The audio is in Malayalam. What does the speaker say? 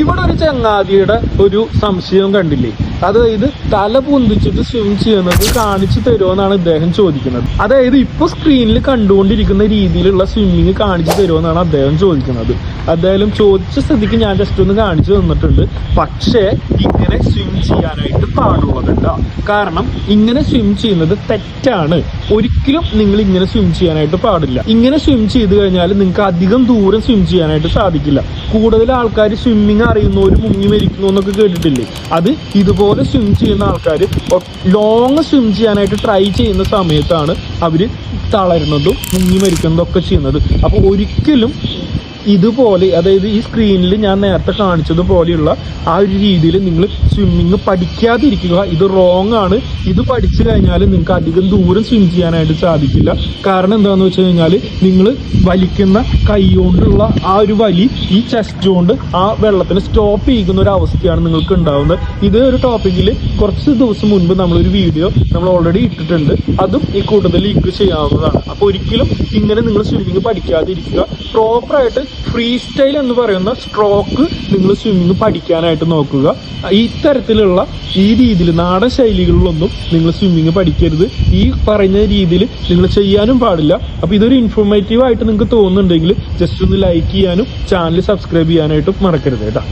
ഇവിടെ ഒരു ചങ്ങാതിയുടെ ഒരു സംശയം കണ്ടില്ലേ? അതായത് തല പൊന്തിച്ചിട്ട് സ്വിം ചെയ്യുന്നത് കാണിച്ചു തരുമെന്നാണ് അദ്ദേഹം ചോദിക്കുന്നത്. അതായത് ഇപ്പൊ സ്ക്രീനിൽ കണ്ടുകൊണ്ടിരിക്കുന്ന രീതിയിലുള്ള സ്വിമ്മിങ് കാണിച്ചു തരുമെന്നാണ് അദ്ദേഹം ചോദിക്കുന്നത്. അദ്ദേഹം ചോദിച്ച സ്ഥിതിക്ക് ഞാൻ ജസ്റ്റ് ഒന്ന് കാണിച്ചു തന്നിട്ടുണ്ട്. പക്ഷേ ഇങ്ങനെ സ്വിം ചെയ്യാനായിട്ട് പാടുള്ളതല്ല കാരണം ഇങ്ങനെ സ്വിം ചെയ്യുന്നത് തെറ്റാണ്. ഒരിക്കലും നിങ്ങൾ ഇങ്ങനെ സ്വിം ചെയ്യാനായിട്ട് പാടില്ല. ഇങ്ങനെ സ്വിം ചെയ്ത് കഴിഞ്ഞാൽ നിങ്ങൾക്ക് അധികം ദൂരം സ്വിം ചെയ്യാനായിട്ട് സാധിക്കില്ല. കൂടുതൽ ആൾക്കാർ സ്വിമ്മിങ് അറിയുന്നവർ മുങ്ങി മരിക്കുന്നു എന്നൊക്കെ കേട്ടിട്ടില്ലേ? അത് ഇതുപോലെ സ്വിം ചെയ്യുന്ന ആൾക്കാർ ലോങ് സ്വിം ചെയ്യാനായിട്ട് ട്രൈ ചെയ്യുന്ന സമയത്താണ് അവർ തളരുന്നതും മുങ്ങി മരിക്കുന്നതും ഒക്കെ ചെയ്യുന്നത്. അപ്പോൾ ഒരിക്കലും ഇതുപോലെ അതായത് ഈ സ്ക്രീനിൽ ഞാൻ നേരത്തെ കാണിച്ചതുപോലെയുള്ള ആ ഒരു രീതിയിൽ നിങ്ങൾ സ്വിമ്മിങ് പഠിക്കാതിരിക്കുക. ഇത് റോങ് ആണ്. ഇത് പഠിച്ചു കഴിഞ്ഞാൽ നിങ്ങൾക്ക് അധികം ദൂരം സ്വിം ചെയ്യാനായിട്ട് സാധിക്കില്ല. കാരണം എന്താണെന്ന് വെച്ച് കഴിഞ്ഞാൽ നിങ്ങൾ വലിക്കുന്ന കൈ കൊണ്ടുള്ള ആ ഒരു വലി ഈ ചെസ്റ്റ് കൊണ്ട് ആ വെള്ളത്തിന് സ്റ്റോപ്പ് ചെയ്യുന്ന ഒരു അവസ്ഥയാണ് നിങ്ങൾക്ക് ഉണ്ടാവുന്നത്. ഇത് ഒരു ടോപ്പിക്കിൽ കുറച്ച് ദിവസം മുൻപ് നമ്മളൊരു വീഡിയോ നമ്മൾ ഓൾറെഡി ഇട്ടിട്ടുണ്ട്. അതും ഈ കൂട്ടത്തിൽ ലിങ്ക് ചെയ്യാവുന്നതാണ്. അപ്പോൾ ഒരിക്കലും ഇങ്ങനെ നിങ്ങൾ സ്വിമ്മിങ് പഠിക്കാതിരിക്കുക. പ്രോപ്പറായിട്ട് ഫ്രീ സ്റ്റൈൽ എന്ന് പറയുന്ന സ്ട്രോക്ക് നിങ്ങൾ സ്വിമ്മിങ് പഠിക്കാനായിട്ട് നോക്കുക. ഈ തരത്തിലുള്ള ഈ രീതിയിൽ നാടൻ ശൈലികളിലൊന്നും നിങ്ങൾ സ്വിമ്മിങ് പഠിക്കരുത്. ഈ പറഞ്ഞ രീതിയിൽ നിങ്ങൾ ചെയ്യാനും പാടില്ല. അപ്പോൾ ഇതൊരു ഇൻഫോർമേറ്റീവ് ആയിട്ട് നിങ്ങൾക്ക് തോന്നുന്നുണ്ടെങ്കിൽ ജസ്റ്റ് ഒന്ന് ലൈക്ക് ചെയ്യാനും ചാനൽ സബ്സ്ക്രൈബ് ചെയ്യാനായിട്ടും മറക്കരുത് കേട്ടോ.